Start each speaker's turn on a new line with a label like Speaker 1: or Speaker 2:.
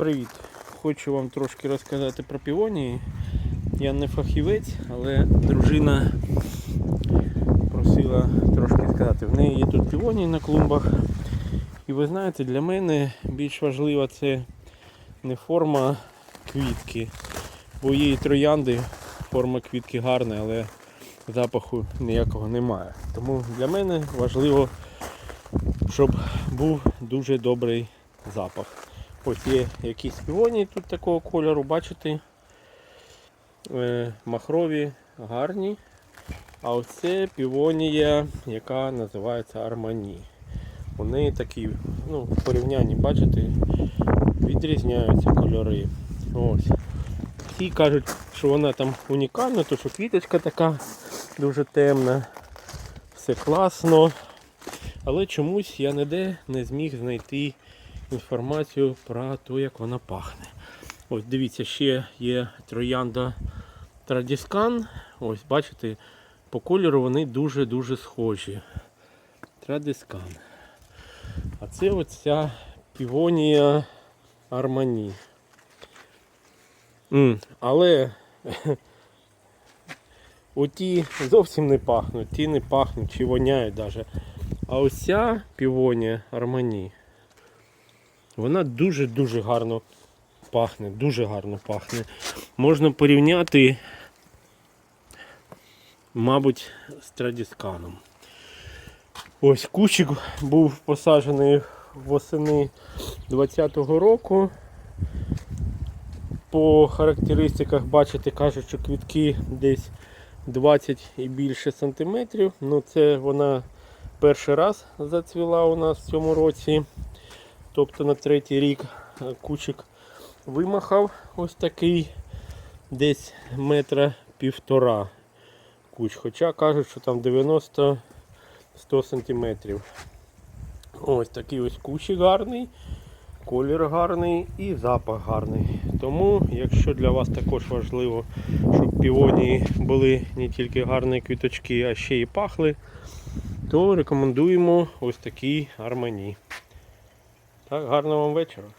Speaker 1: Привіт! Хочу вам трошки розказати про півонії. Я не фахівець, але дружина просила трошки сказати. В неї є тут півонії на клумбах. І ви знаєте, для мене більш важлива це не форма квітки, бо її троянди, форма квітки гарна, але запаху ніякого немає. Тому для мене важливо, щоб був дуже добрий запах. Ось є якісь півонії тут такого кольору, бачите? Е, махрові, гарні. А оце півонія, яка називається Армані. Неї такі, ну, в порівнянні, бачите, відрізняються кольори. Ось. Всі кажуть, що вона там унікальна, то що квіточка така дуже темна, все класно. Але чомусь я ніде не зміг знайти інформацію про те, як вона пахне. Ось дивіться, ще є троянда Традіскан. Ось бачите, по кольору вони дуже-дуже схожі. Традискан. А це оця півонія Армані. М, але оті зовсім не пахнуть, ті не пахнуть чи воняють навіть. А ось ця півонія Армані. Вона дуже-дуже гарно пахне, дуже гарно пахне. Можна порівняти, мабуть, з традісканом. Ось кущик був посаджений восени 20-го року. По характеристиках, бачите, кажуть, що квітки десь 20 і більше сантиметрів. Ну це вона перший раз зацвіла у нас в цьому році. Тобто на третій рік е, кучик вимахав ось такий десь метра півтора куч. Хоча кажуть, що там 90-100 сантиметрів. Ось такий ось кущик гарний, колір гарний і запах гарний. Тому, якщо для вас також важливо, щоб півонії були не тільки гарні квіточки, а ще й пахли, то рекомендуємо ось такий армані. Так, гарного вам вечора.